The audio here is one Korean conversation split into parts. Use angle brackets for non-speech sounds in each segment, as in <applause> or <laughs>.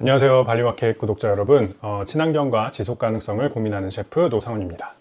안녕하세요. 발리마켓 구독자 여러분. 어, 친환경과 지속 가능성을 고민하는 셰프 노상훈입니다.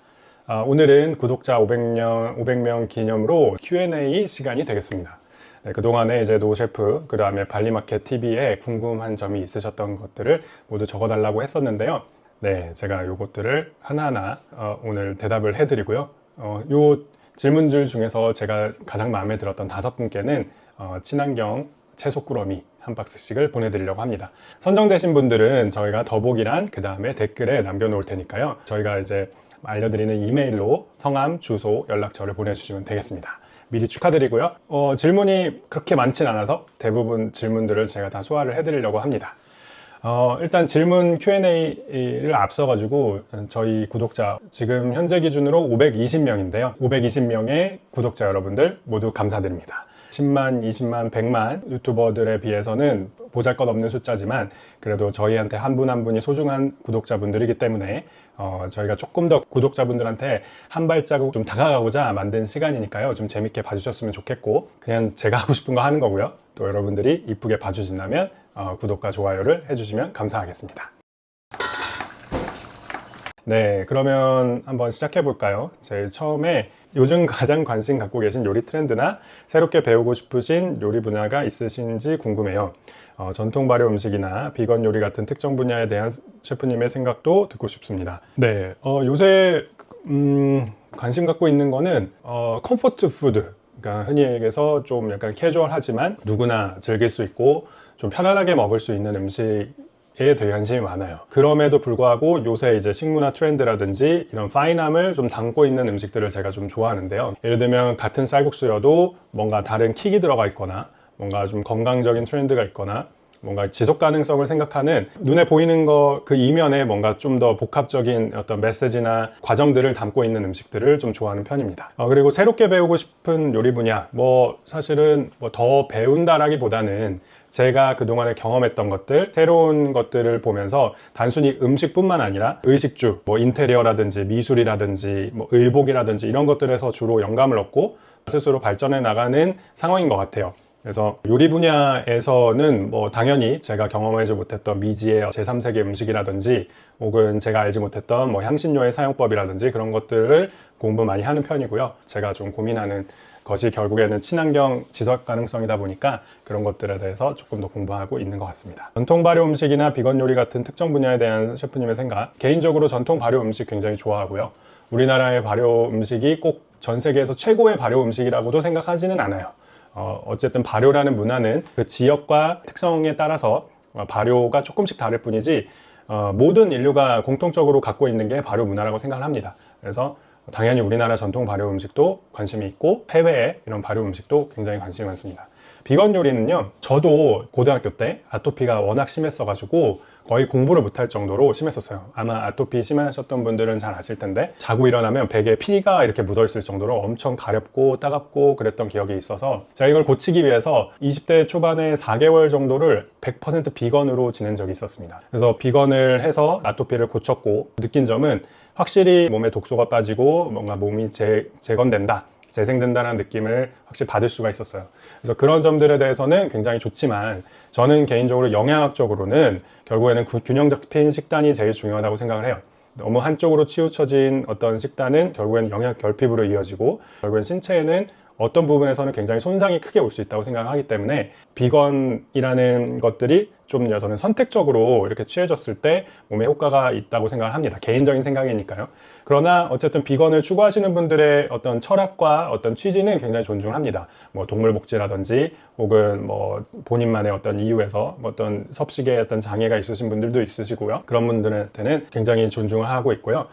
아, 오늘은 구독자 500명, 500명 기념으로 Q&A 시간이 되겠습니다. 네, 그동안에 이제 노 셰프, 그 다음에 발리마켓 TV에 궁금한 점이 있으셨던 것들을 모두 적어달라고 했었는데요. 네, 제가 요것들을 하나하나 어, 오늘 대답을 해드리고요. 어, 요 질문들 중에서 제가 가장 마음에 들었던 다섯 분께는 어, 친환경 채소 꾸러미 한 박스씩을 보내드리려고 합니다. 선정되신 분들은 저희가 더보기란 그 다음에 댓글에 남겨놓을 테니까요. 저희가 이제 알려드리는 이메일로 성함, 주소, 연락처를 보내주시면 되겠습니다. 미리 축하드리고요. 어, 질문이 그렇게 많진 않아서 대부분 질문들을 제가 다 소화를 해드리려고 합니다. 어, 일단 질문 Q&A를 앞서 가지고 저희 구독자 지금 현재 기준으로 520명인데요. 520명의 구독자 여러분들 모두 감사드립니다. 10만, 20만, 100만 유튜버들에 비해서는 보잘 것 없는 숫자지만 그래도 저희한테 한 분 한 분이 소중한 구독자분들이기 때문에 어, 저희가 조금 더 구독자분들한테 한 발자국 좀 다가가고자 만든 시간이니까요. 좀 재밌게 봐주셨으면 좋겠고 그냥 제가 하고 싶은 거 하는 거고요. 또 여러분들이 이쁘게 봐주신다면 어, 구독과 좋아요를 해주시면 감사하겠습니다. 네, 그러면 한번 시작해 볼까요? 제일 처음에 요즘 가장 관심 갖고 계신 요리 트렌드나 새롭게 배우고 싶으신 요리 분야가 있으신지 궁금해요. 어, 전통 발효 음식이나 비건 요리 같은 특정 분야에 대한 셰프님의 생각도 듣고 싶습니다. 네, 어, 요새 음, 관심 갖고 있는 거는 어, 컴포트 푸드. 그러니까 흔히 얘기해서 좀 약간 캐주얼하지만 누구나 즐길 수 있고 좀 편안하게 먹을 수 있는 음식 에 되게 관심이 많아요. 그럼에도 불구하고 요새 이제 식문화 트렌드라든지 이런 파인함을 좀 담고 있는 음식들을 제가 좀 좋아하는데요. 예를 들면 같은 쌀국수여도 뭔가 다른 킥이 들어가 있거나 뭔가 좀 건강적인 트렌드가 있거나 뭔가 지속 가능성을 생각하는 눈에 보이는 거 그 이면에 뭔가 좀 더 복합적인 어떤 메시지나 과정들을 담고 있는 음식들을 좀 좋아하는 편입니다. 어, 그리고 새롭게 배우고 싶은 요리 분야, 뭐 사실은 뭐 더 배운다라기보다는 제가 그동안에 경험했던 것들, 새로운 것들을 보면서 단순히 음식뿐만 아니라 의식주, 뭐 인테리어라든지 미술이라든지 뭐 의복이라든지 이런 것들에서 주로 영감을 얻고 스스로 발전해 나가는 상황인 것 같아요. 그래서 요리 분야에서는 뭐 당연히 제가 경험하지 못했던 미지의 제3세계 음식이라든지 혹은 제가 알지 못했던 뭐 향신료의 사용법이라든지 그런 것들을 공부 많이 하는 편이고요. 제가 좀 고민하는 것이 결국에는 친환경 지속 가능성이다 보니까 그런 것들에 대해서 조금 더 공부하고 있는 것 같습니다. 전통 발효 음식이나 비건 요리 같은 특정 분야에 대한 셰프님의 생각. 개인적으로 전통 발효 음식 굉장히 좋아하고요. 우리나라의 발효 음식이 꼭 전 세계에서 최고의 발효 음식이라고도 생각하지는 않아요. 어, 어쨌든 발효라는 문화는 그 지역과 특성에 따라서 어, 발효가 조금씩 다를 뿐이지 어, 모든 인류가 공통적으로 갖고 있는 게 발효 문화라고 생각을 합니다. 그래서 당연히 우리나라 전통 발효 음식도 관심이 있고 해외의 이런 발효 음식도 굉장히 관심이 많습니다. 비건 요리는요, 저도 고등학교 때 아토피가 워낙 심했어가지고 거의 공부를 못할 정도로 심했었어요. 아마 아토피 심하셨던 분들은 잘 아실 텐데 자고 일어나면 베개에 피가 이렇게 묻어 있을 정도로 엄청 가렵고 따갑고 그랬던 기억이 있어서 제가 이걸 고치기 위해서 20대 초반에 4개월 정도를 100% 비건으로 지낸 적이 있었습니다. 그래서 비건을 해서 아토피를 고쳤고 느낀 점은 확실히 몸에 독소가 빠지고 뭔가 몸이 재, 재건된다. 재생된다는 느낌을 확실히 받을 수가 있었어요. 그래서 그런 점들에 대해서는 굉장히 좋지만 저는 개인적으로 영양학적으로는 결국에는 그 균형 잡힌 식단이 제일 중요하다고 생각을 해요. 너무 한쪽으로 치우쳐진 어떤 식단은 결국에는 영양 결핍으로 이어지고 결국엔 신체에는 어떤 부분에서는 굉장히 손상이 크게 올 수 있다고 생각하기 때문에 비건이라는 것들이 좀 저는 선택적으로 이렇게 취해졌을 때 몸에 효과가 있다고 생각을 합니다. 개인적인 생각이니까요. 그러나 어쨌든 비건을 추구하시는 분들의 어떤 철학과 어떤 취지는 굉장히 존중합니다. 뭐 동물 복지라든지 혹은 뭐 본인만의 어떤 이유에서 어떤 섭식에 어떤 장애가 있으신 분들도 있으시고요. 그런 분들한테는 굉장히 존중을 하고 있고요.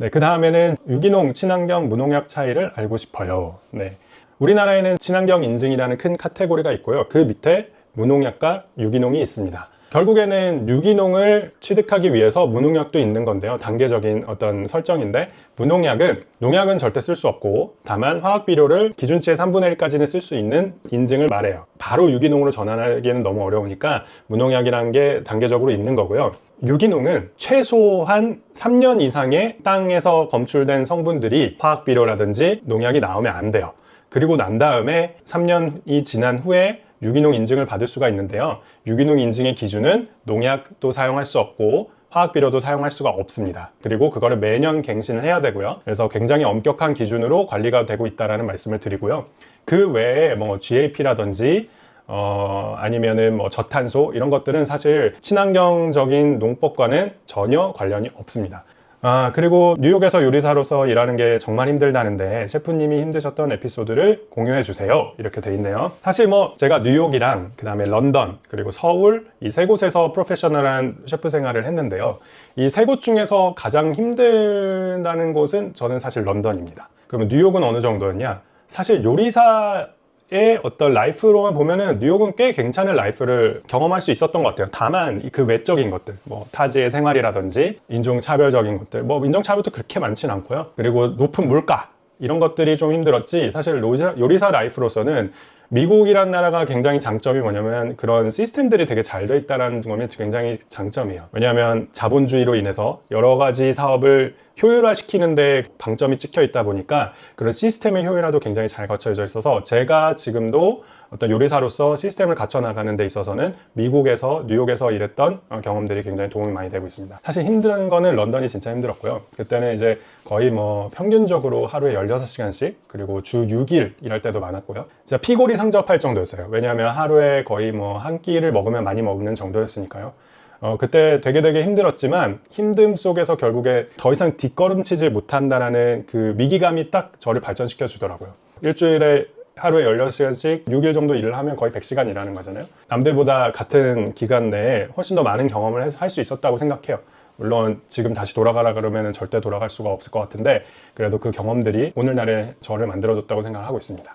네, 그 다음에는 유기농, 친환경, 무농약 차이를 알고 싶어요. 네. 우리나라에는 친환경 인증이라는 큰 카테고리가 있고요. 그 밑에 무농약과 유기농이 있습니다. 결국에는 유기농을 취득하기 위해서 무농약도 있는 건데요. 단계적인 어떤 설정인데 무농약은 농약은 절대 쓸 수 없고 다만 화학 비료를 기준치의 3분의 1까지는 쓸 수 있는 인증을 말해요. 바로 유기농으로 전환하기에는 너무 어려우니까 무농약이라는 게 단계적으로 있는 거고요. 유기농은 최소한 3년 이상의 땅에서 검출된 성분들이 화학 비료라든지 농약이 나오면 안 돼요. 그리고 난 다음에 3년이 지난 후에 유기농 인증을 받을 수가 있는데요. 유기농 인증의 기준은 농약도 사용할 수 없고 화학 비료도 사용할 수가 없습니다. 그리고 그거를 매년 갱신을 해야 되고요. 그래서 굉장히 엄격한 기준으로 관리가 되고 있다라는 말씀을 드리고요. 그 외에 뭐 GAP라든지 어, 아니면은 뭐 저탄소 이런 것들은 사실 친환경적인 농법과는 전혀 관련이 없습니다. 아, 그리고 뉴욕에서 요리사로서 일하는 게 정말 힘들다는데 셰프님이 힘드셨던 에피소드를 공유해 주세요. 이렇게 돼 있네요. 사실 뭐 제가 뉴욕이랑 그다음에 런던 그리고 서울 이 세 곳에서 프로페셔널한 셰프 생활을 했는데요. 이 세 곳 중에서 가장 힘들다는 곳은 저는 사실 런던입니다. 그러면 뉴욕은 어느 정도였냐? 사실 요리사 의 어떤 라이프로만 보면은 뉴욕은 꽤 괜찮은 라이프를 경험할 수 있었던 것 같아요. 다만 그 외적인 것들, 뭐 타지의 생활이라든지 인종차별적인 것들, 뭐 인종차별도 그렇게 많진 않고요. 그리고 높은 물가 이런 것들이 좀 힘들었지. 사실 요리사, 요리사 라이프로서는 미국이란 나라가 굉장히 장점이 뭐냐면 그런 시스템들이 되게 잘 돼 있다는 점이 굉장히 장점이에요. 왜냐하면 자본주의로 인해서 여러 가지 사업을 효율화시키는데 방점이 찍혀 있다 보니까 그런 시스템의 효율화도 굉장히 잘 갖춰져 있어서 제가 지금도 어떤 요리사로서 시스템을 갖춰 나가는 데 있어서는 미국에서 뉴욕에서 일했던 어, 경험들이 굉장히 도움이 많이 되고 있습니다. 사실 힘든 거는 런던이 진짜 힘들었고요. 그때는 이제 거의 뭐 평균적으로 하루에 16시간씩 그리고 주 6일 일할 때도 많았고요. 진짜 피골이 상접할 정도였어요. 왜냐하면 하루에 거의 뭐 한 끼를 먹으면 많이 먹는 정도였으니까요. 어, 그때 되게 되게 힘들었지만 힘듦 속에서 결국에 더 이상 뒷걸음치질 못한다라는 그 위기감이 딱 저를 발전시켜 주더라고요. 일주일에 하루에 16시간씩 6일 정도 일을 하면 거의 100시간 일하는 거잖아요. 남들보다 같은 기간 내에 훨씬 더 많은 경험을 할 수 있었다고 생각해요. 물론 지금 다시 돌아가라 그러면 절대 돌아갈 수가 없을 것 같은데 그래도 그 경험들이 오늘날의 저를 만들어줬다고 생각하고 있습니다.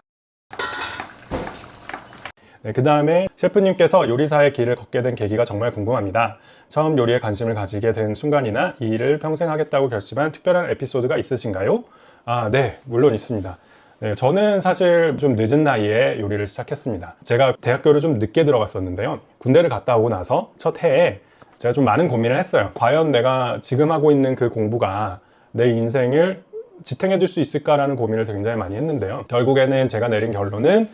네, 그 다음에 셰프님께서 요리사의 길을 걷게 된 계기가 정말 궁금합니다. 처음 요리에 관심을 가지게 된 순간이나 이 일을 평생 하겠다고 결심한 특별한 에피소드가 있으신가요? 아, 네, 물론 있습니다. 네, 저는 사실 좀 늦은 나이에 요리를 시작했습니다. 제가 대학교를 좀 늦게 들어갔었는데요. 군대를 갔다 오고 나서 첫 해에 제가 좀 많은 고민을 했어요. 과연 내가 지금 하고 있는 그 공부가 내 인생을 지탱해 줄 수 있을까라는 고민을 굉장히 많이 했는데요. 결국에는 제가 내린 결론은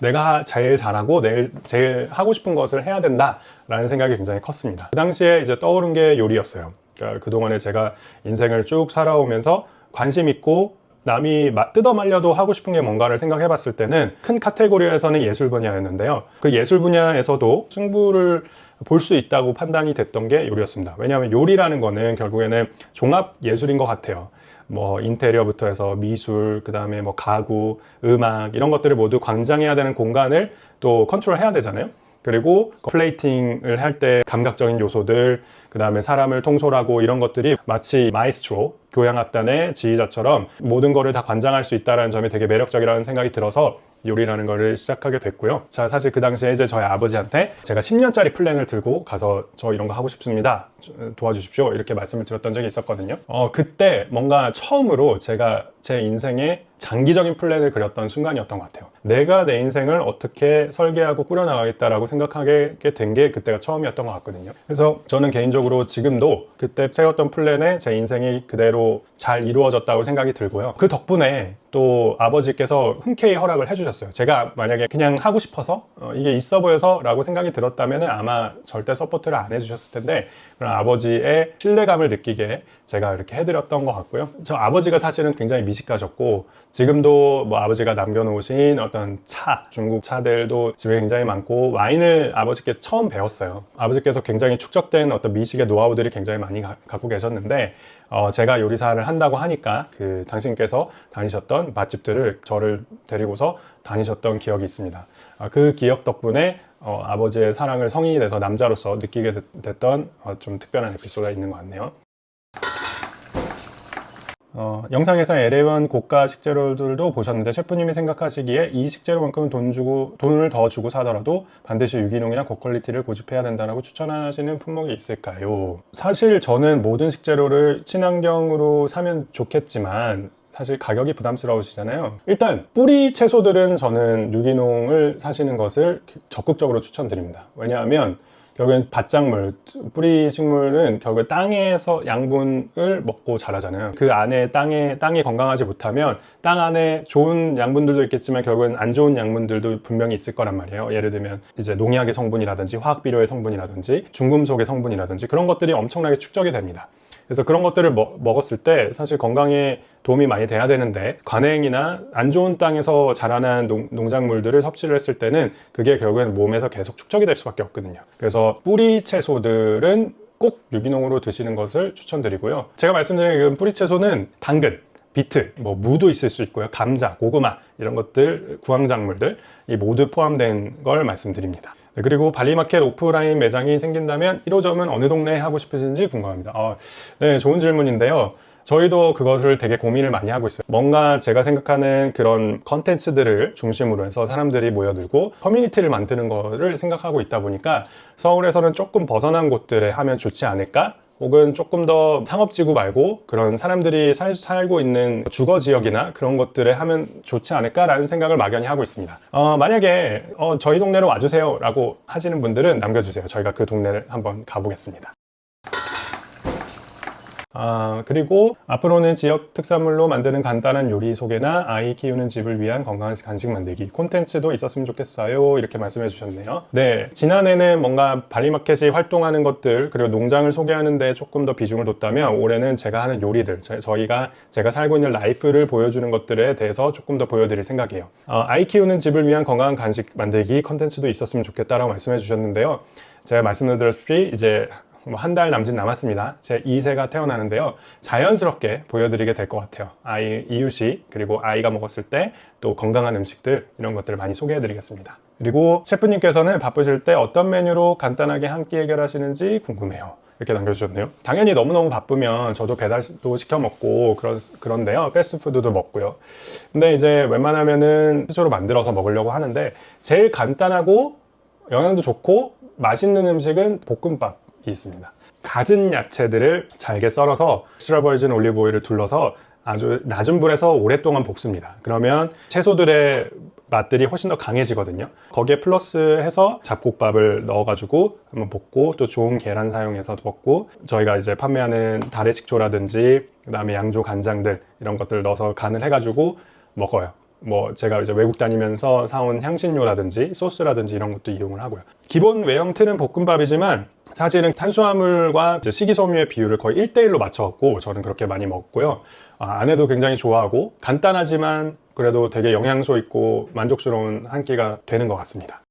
내가 제일 잘하고 내일 제일 하고 싶은 것을 해야 된다라는 생각이 굉장히 컸습니다. 그 당시에 이제 떠오른 게 요리였어요. 그러니까 그동안에 제가 인생을 쭉 살아오면서 관심 있고 남이 마- 뜯어 말려도 하고 싶은 게 뭔가를 생각해 봤을 때는 큰 카테고리에서는 예술 분야였는데요. 그 예술 분야에서도 승부를 볼 수 있다고 판단이 됐던 게 요리였습니다. 왜냐하면 요리라는 거는 결국에는 종합 예술인 것 같아요. 뭐 인테리어부터 해서 미술, 그 다음에 뭐 가구, 음악 이런 것들을 모두 관장해야 되는 공간을 또 컨트롤해야 되잖아요. 그리고 플레이팅을 할 때 감각적인 요소들, 그 다음에 사람을 통솔하고 이런 것들이 마치 마이스트로 교향악단의 지휘자처럼 모든 거를 다 관장할 수 있다는 점이 되게 매력적이라는 생각이 들어서 요리라는 거를 시작하게 됐고요. 자, 사실 그 당시에 이제 저희 아버지한테 제가 10년짜리 플랜을 들고 가서 저 이런 거 하고 싶습니다. 도와주십시오. 이렇게 말씀을 드렸던 적이 있었거든요. 어, 그때 뭔가 처음으로 제가 제 인생에 장기적인 플랜을 그렸던 순간이었던 것 같아요. 내가 내 인생을 어떻게 설계하고 꾸려나가겠다라고 생각하게 된 게 그때가 처음이었던 것 같거든요. 그래서 저는 개인적으로 지금도 그때 세웠던 플랜에 제 인생이 그대로 잘 이루어졌다고 생각이 들고요. 그 덕분에 또 아버지께서 흔쾌히 허락을 해주셨어요. 제가 만약에 그냥 하고 싶어서 어, 이게 있어 보여서 라고 생각이 들었다면 아마 절대 서포트를 안 해주셨을 텐데 그런 아버지의 신뢰감을 느끼게 제가 이렇게 해드렸던 것 같고요. 저 아버지가 사실은 굉장히 미식가셨고 지금도 뭐 아버지가 남겨놓으신 어떤 차, 중국 차들도 집에 굉장히 많고 와인을 아버지께 처음 배웠어요. 아버지께서 굉장히 축적된 어떤 미식의 노하우들이 굉장히 많이 가- 갖고 계셨는데 어, 제가 요리사를 한다고 하니까 그 당신께서 다니셨던 맛집들을 저를 데리고서 다니셨던 기억이 있습니다. 아, 그 기억 덕분에 어, 아버지의 사랑을 성인이 돼서 남자로서 느끼게 됐- 됐던 어, 좀 특별한 에피소드가 있는 것 같네요. 어, 영상에서 LA1 고가 식재료들도 보셨는데 셰프님이 생각하시기에 이 식재료만큼 돈 주고 돈을 더 주고 사더라도 반드시 유기농이나 고퀄리티를 고집해야 된다고 추천하시는 품목이 있을까요? 사실 저는 모든 식재료를 친환경으로 사면 좋겠지만 사실 가격이 부담스러우시잖아요. 일단 뿌리 채소들은 저는 유기농을 사시는 것을 적극적으로 추천드립니다. 왜냐하면 결국엔 밭작물, 뿌리 식물은 결국에 땅에서 양분을 먹고 자라잖아요. 그 안에 땅에, 땅이 건강하지 못하면 땅 안에 좋은 양분들도 있겠지만 결국엔 안 좋은 양분들도 분명히 있을 거란 말이에요. 예를 들면 이제 농약의 성분이라든지 화학 비료의 성분이라든지 중금속의 성분이라든지 그런 것들이 엄청나게 축적이 됩니다. 그래서 그런 것들을 먹, 먹었을 때 사실 건강에 도움이 많이 돼야 되는데 관행이나 안 좋은 땅에서 자라난 농, 농작물들을 섭취를 했을 때는 그게 결국엔 몸에서 계속 축적이 될 수밖에 없거든요. 그래서 뿌리 채소들은 꼭 유기농으로 드시는 것을 추천드리고요. 제가 말씀드린 그 뿌리 채소는 당근, 비트, 뭐 무도 있을 수 있고요. 감자, 고구마 이런 것들 구황작물들 이 모두 포함된 걸 말씀드립니다. 네, 그리고 발리마켓 오프라인 매장이 생긴다면 1호점은 어느 동네에 하고 싶으신지 궁금합니다. 아, 네, 좋은 질문인데요. 저희도 그것을 되게 고민을 많이 하고 있어요. 뭔가 제가 생각하는 그런 컨텐츠들을 중심으로 해서 사람들이 모여들고 커뮤니티를 만드는 거를 생각하고 있다 보니까 서울에서는 조금 벗어난 곳들에 하면 좋지 않을까? 혹은 조금 더 상업지구 말고 그런 사람들이 살, 살고 있는 주거 지역이나 그런 것들에 하면 좋지 않을까라는 생각을 막연히 하고 있습니다. 어, 만약에 어, 저희 동네로 와주세요 라고 하시는 분들은 남겨주세요. 저희가 그 동네를 한번 가보겠습니다. 아, 그리고 앞으로는 지역 특산물로 만드는 간단한 요리 소개나 아이 키우는 집을 위한 건강한 간식 만들기 콘텐츠도 있었으면 좋겠어요. 이렇게 말씀해 주셨네요. 네. 지난해는 뭔가 발리마켓이 활동하는 것들, 그리고 농장을 소개하는데 조금 더 비중을 뒀다면 올해는 제가 하는 요리들, 저- 저희가 제가 살고 있는 라이프를 보여주는 것들에 대해서 조금 더 보여드릴 생각이에요. 어, 아이 키우는 집을 위한 건강한 간식 만들기 콘텐츠도 있었으면 좋겠다라고 말씀해 주셨는데요. 제가 말씀드렸다시피 이제 뭐 한 달 남짓 남았습니다. 제 2세가 태어나는데요. 자연스럽게 보여드리게 될 것 같아요. 아이 이유식 그리고 아이가 먹었을 때 또 건강한 음식들 이런 것들을 많이 소개해드리겠습니다. 그리고 셰프님께서는 바쁘실 때 어떤 메뉴로 간단하게 한 끼 해결하시는지 궁금해요. 이렇게 남겨주셨네요. 당연히 너무너무 바쁘면 저도 배달도 시켜 먹고 그런, 그런데요. 패스트푸드도 먹고요. 근데 이제 웬만하면은 스스로 만들어서 먹으려고 하는데 제일 간단하고 영양도 좋고 맛있는 음식은 볶음밥이 있습니다. 갖은 야채들을 잘게 썰어서 스트라버진 올리브 오일을 둘러서 아주 낮은 불에서 오랫동안 볶습니다. 그러면 채소들의 맛들이 훨씬 더 강해지거든요. 거기에 플러스해서 잡곡밥을 넣어가지고 한번 볶고 또 좋은 계란 사용해서 볶고 저희가 이제 판매하는 달의 식초라든지 그다음에 양조 간장들 이런 것들 넣어서 간을 해가지고 먹어요. 뭐 제가 이제 외국 다니면서 사온 향신료라든지 소스라든지 이런 것도 이용을 하고요. 기본 외형 틀은 볶음밥이지만 사실은 탄수화물과 식이섬유의 비율을 거의 1대1로 맞춰갖고 저는 그렇게 많이 먹고요. 아, 아내도 굉장히 좋아하고 간단하지만 그래도 되게 영양소 있고 만족스러운 한 끼가 되는 것 같습니다.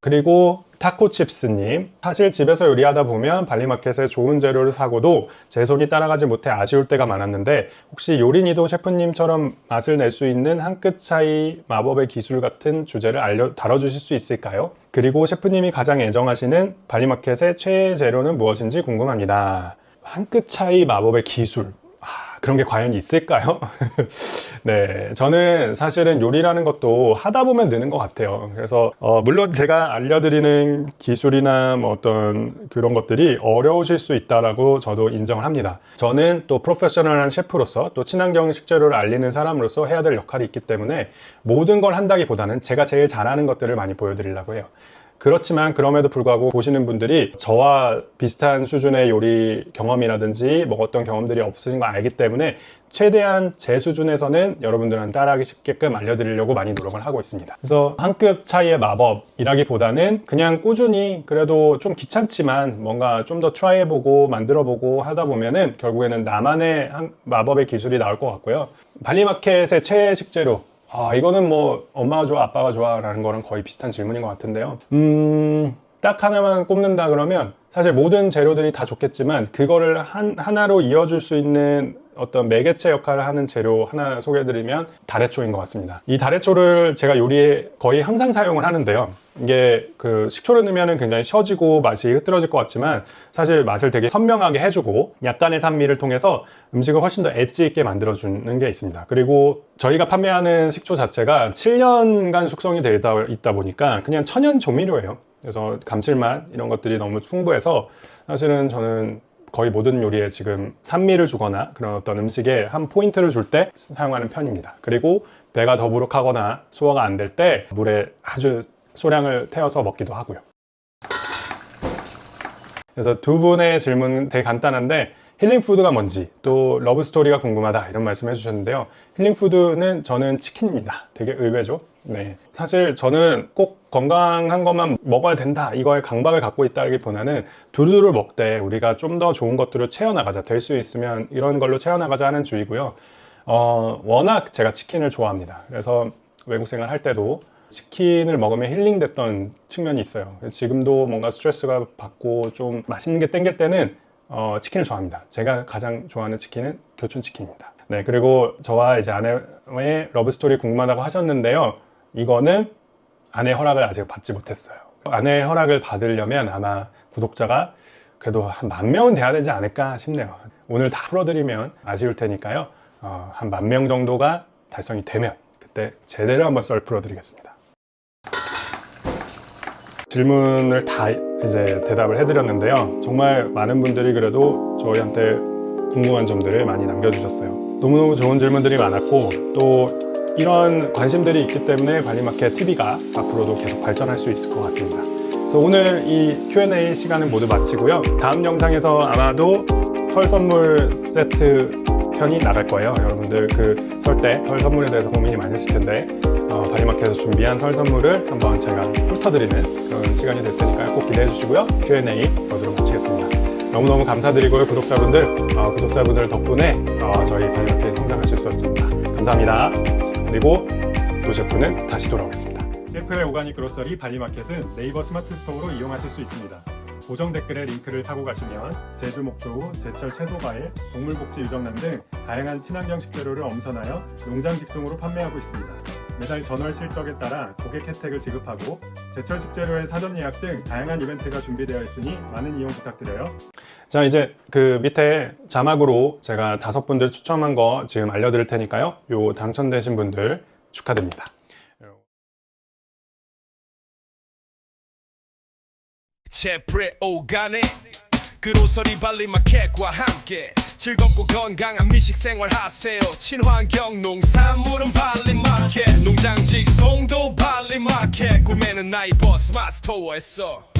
그리고 타코칩스님 사실 집에서 요리하다 보면 발리마켓에 좋은 재료를 사고도 제 손이 따라가지 못해 아쉬울 때가 많았는데 혹시 요리니도 셰프님처럼 맛을 낼 수 있는 한 끗 차이 마법의 기술 같은 주제를 알려 다뤄주실 수 있을까요? 그리고 셰프님이 가장 애정하시는 발리마켓의 최애 재료는 무엇인지 궁금합니다. 한 끗 차이 마법의 기술 아, 그런 게 과연 있을까요? <laughs> 네, 저는 사실은 요리라는 것도 하다 보면 느는 것 같아요. 그래서 어, 물론 제가 알려드리는 기술이나 뭐 어떤 그런 것들이 어려우실 수 있다라고 저도 인정을 합니다. 저는 또 프로페셔널한 셰프로서 또 친환경 식재료를 알리는 사람으로서 해야 될 역할이 있기 때문에 모든 걸 한다기보다는 제가 제일 잘하는 것들을 많이 보여드리려고 해요. 그렇지만 그럼에도 불구하고 보시는 분들이 저와 비슷한 수준의 요리 경험이라든지 뭐 어떤 경험들이 없으신 거 알기 때문에 최대한 제 수준에서는 여러분들한테 따라하기 쉽게끔 알려드리려고 많이 노력을 하고 있습니다. 그래서 한끗 차이의 마법이라기보다는 그냥 꾸준히 그래도 좀 귀찮지만 뭔가 좀 더 트라이해보고 만들어보고 하다 보면은 결국에는 나만의 한 마법의 기술이 나올 것 같고요. 발리마켓의 최애 식재료 아, 이거는 뭐 엄마가 좋아, 아빠가 좋아라는 거랑 거의 비슷한 질문인 것 같은데요. 음, 딱 하나만 꼽는다 그러면 사실 모든 재료들이 다 좋겠지만 그거를 한, 하나로 이어줄 수 있는 어떤 매개체 역할을 하는 재료 하나 소개해드리면 다래초인 것 같습니다. 이 다래초를 제가 요리에 거의 항상 사용을 하는데요. 이게 그 식초를 넣으면 굉장히 셔지고 맛이 흐트러질 것 같지만 사실 맛을 되게 선명하게 해주고 약간의 산미를 통해서 음식을 훨씬 더 엣지 있게 만들어주는 게 있습니다. 그리고 저희가 판매하는 식초 자체가 7년간 숙성이 되어 있다, 보니까 그냥 천연 조미료예요. 그래서 감칠맛 이런 것들이 너무 풍부해서 사실은 저는 거의 모든 요리에 지금 산미를 주거나 그런 어떤 음식에 한 포인트를 줄 때 사용하는 편입니다. 그리고 배가 더부룩하거나 소화가 안 될 때 물에 아주 소량을 태워서 먹기도 하고요. 그래서 두 분의 질문 되게 간단한데 힐링 푸드가 뭔지 또 러브 스토리가 궁금하다 이런 말씀 해주셨는데요. 힐링 푸드는 저는 치킨입니다. 되게 의외죠. 네. 사실 저는 꼭 건강한 것만 먹어야 된다 이거에 강박을 갖고 있다기보다는 두루두루 먹되 우리가 좀 더 좋은 것들을 채워나가자 될 수 있으면 이런 걸로 채워나가자 하는 주의고요. 어, 워낙 제가 치킨을 좋아합니다. 그래서 외국 생활 할 때도 치킨을 먹으면 힐링됐던 측면이 있어요. 지금도 뭔가 스트레스가 받고 좀 맛있는 게 땡길 때는 어, 치킨을 좋아합니다. 제가 가장 좋아하는 치킨은 교촌 치킨입니다. 네, 그리고 저와 이제 아내의 러브 스토리 궁금하다고 하셨는데요. 이거는 아내 허락을 아직 받지 못했어요. 아내의 허락을 받으려면 아마 구독자가 그래도 한 만 명은 돼야 되지 않을까 싶네요. 오늘 다 풀어드리면 아쉬울 테니까요. 어, 한 만 명 정도가 달성이 되면 그때 제대로 한번 썰 풀어드리겠습니다. 질문을 다 이제 대답을 해드렸는데요. 정말 많은 분들이 그래도 저희한테 궁금한 점들을 많이 남겨주셨어요. 너무너무 좋은 질문들이 많았고 또 이런 관심들이 있기 때문에 발리마켓 TV가 앞으로도 계속 발전할 수 있을 것 같습니다. 그래서 오늘 이 Q&A 시간은 모두 마치고요. 다음 영상에서 아마도 설 선물 세트 편이 나갈 거예요. 여러분들 그 설 때 설 선물에 대해서 고민이 많으실 텐데 어, 바리마켓에서 준비한 설 선물을 한번 제가 훑어드리는 그런 시간이 될 테니까요. 꼭 기대해 주시고요. Q&A 여기로 마치겠습니다. 너무너무 감사드리고요. 구독자분들, 어, 구독자분들 덕분에 어, 저희 바리마켓이 성장할 수 있었습니다. 감사합니다. 그리고 또 셰프는 다시 돌아오겠습니다. 셰프의 오가닉 그로서리 발리마켓은 네이버 스마트 스토어로 이용하실 수 있습니다. 고정 댓글에 링크를 타고 가시면 제주 목조, 제철 채소 과일, 동물복지 유정란 등 다양한 친환경 식재료를 엄선하여 농장 직송으로 판매하고 있습니다. 매달 전월 실적에 따라 고객 혜택을 지급하고 제철 식재료의 사전 예약 등 다양한 이벤트가 준비되어 있으니 많은 이용 부탁드려요. 자 이제 그 밑에 자막으로 제가 다섯 분들 추첨한 거 지금 알려드릴 테니까요. 요 당첨되신 분들 축하드립니다. 제프레 오가네 그로서리 발리마켓과 함께 즐겁고 건강한 미식 생활 하세요. 친환경 농산물은 발리마켓 농장 직 송도 발리마켓. 구매는 나이버 스마트 스토어에서